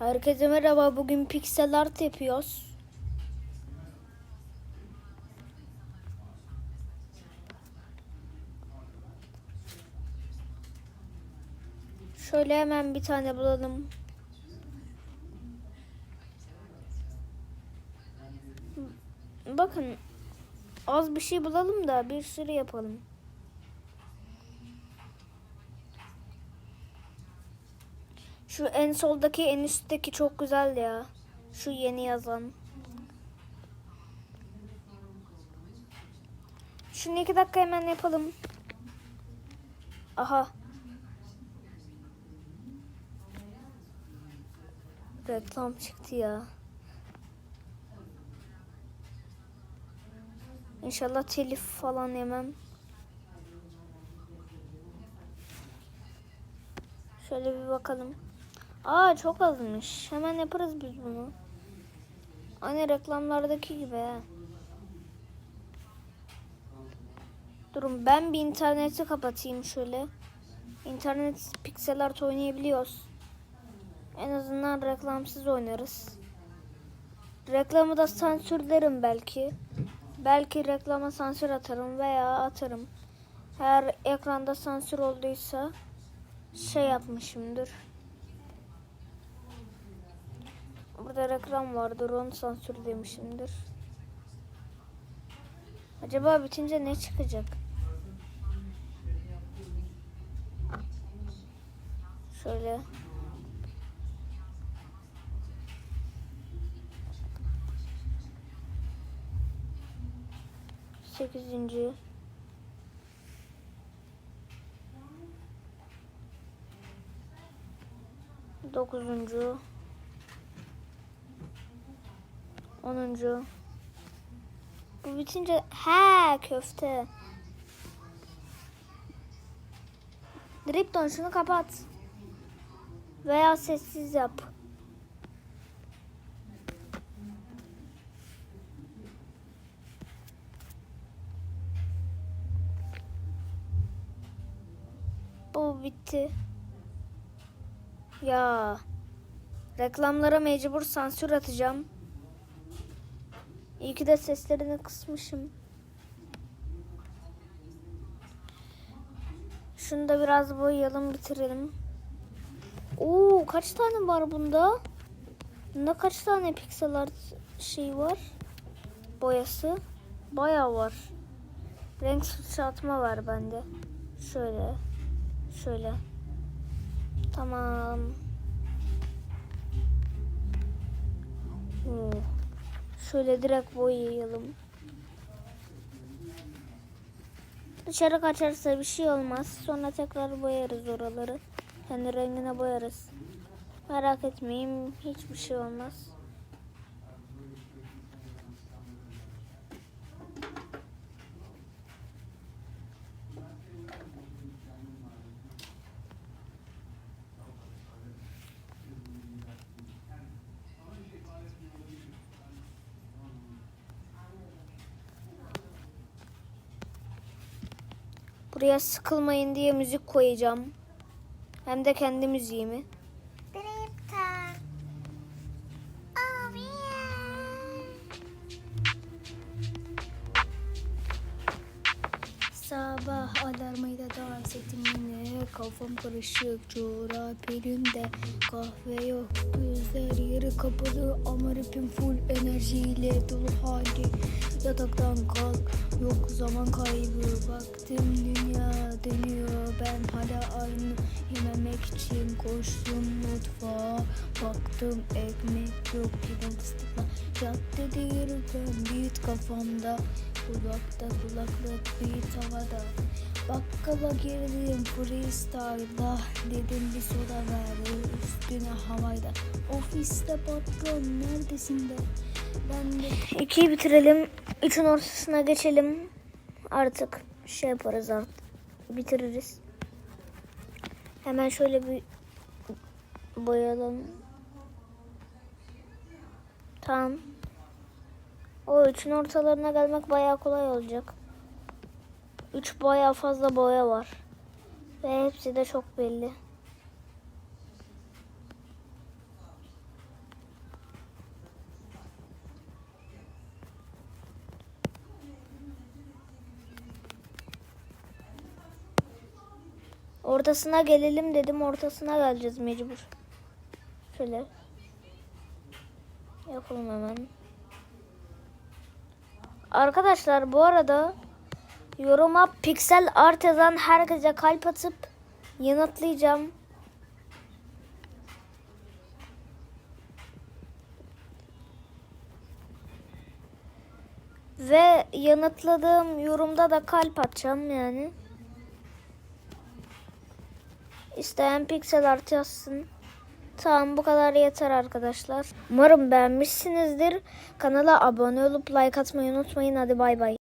Herkese merhaba. Bugün pixel art yapıyoruz. Şöyle hemen bir tane bulalım. Bakın az bir şey bulalım da bir sürü yapalım. Şu en soldaki en üstteki çok güzel ya. Şu yeni yazan. Şunu iki dakika hemen yapalım. Aha. Reklam çıktı ya. İnşallah telif falan yemem. Şöyle bir bakalım. Aa çok azmış. Hemen yaparız biz bunu. Aynı reklamlardaki gibi ha. Durun ben bir interneti kapatayım şöyle. İnternet pixel art oynayabiliyoruz. En azından reklamsız oynarız. Reklamı da sansürlerim belki. Belki reklama sansür atarım veya atarım. Eğer ekranda sansür olduysa şey yapmışımdır. Burada reklam vardır onu sansür demişimdir. Acaba bitince ne çıkacak? Şöyle. Sekizinci. Dokuzuncu. Onuncu. Bu bitince he köfte. Dripton şunu kapat. Veya sessiz yap. Bu bitti. Ya. Reklamlara mecbur sansür atacağım. İyi ki de seslerini kısmışım. Şunu da biraz boyayalım bitirelim. Oo kaç tane var bunda? Bunda kaç tane piksel art şey var? Boyası. Bayağı var. Renk sıçratma var bende. Şöyle. Şöyle. Tamam. Oo. Şöyle direkt boyayalım. Dışarı kaçarsa bir şey olmaz. Sonra tekrar boyarız oraları. Kendi rengine boyarız. Merak etmeyin hiçbir şey olmaz. Buraya sıkılmayın diye müzik koyacağım. Hem de kendi müziğimi. Oh. Sabah alarmayla dans ettim yine Kafam karışık çorap elimde Kahve yok gözler yarı kapalı Ama rapim full enerjiyle dolu hali. Yataktan kalk yok zaman kaybı. Baktım dünya dönüyor ben hala aynı Yememek için koştum mutfağa. Baktım ekmek yok gidim fıstıkla Caddede yürürken beat kafamda. Kulakta kulaklık bir havada Bakkala girdim freestyle'da Dedim bir soda ver üstüne havayda Ofiste patron neredesin de? Ben de İkiyi bitirelim Üçün ortasına geçelim. Artık şey yaparız artık Bitiririz. Hemen şöyle bir boyayalım Tamam. O üçün ortalarına gelmek bayağı kolay olacak. 3 baya fazla boya var. Ve hepsi de çok belli. Ortasına gelelim dedim. Ortasına geleceğiz mecbur. Şöyle. Yapalım hemen. Arkadaşlar bu arada yoruma piksel art yazan herkese kalp atıp yanıtlayacağım. Ve yanıtladığım yorumda da kalp atacağım yani. İsteyen piksel art yazsın. Tamam bu kadar yeter arkadaşlar. Umarım beğenmişsinizdir. Kanala abone olup like atmayı unutmayın. Hadi bay bay.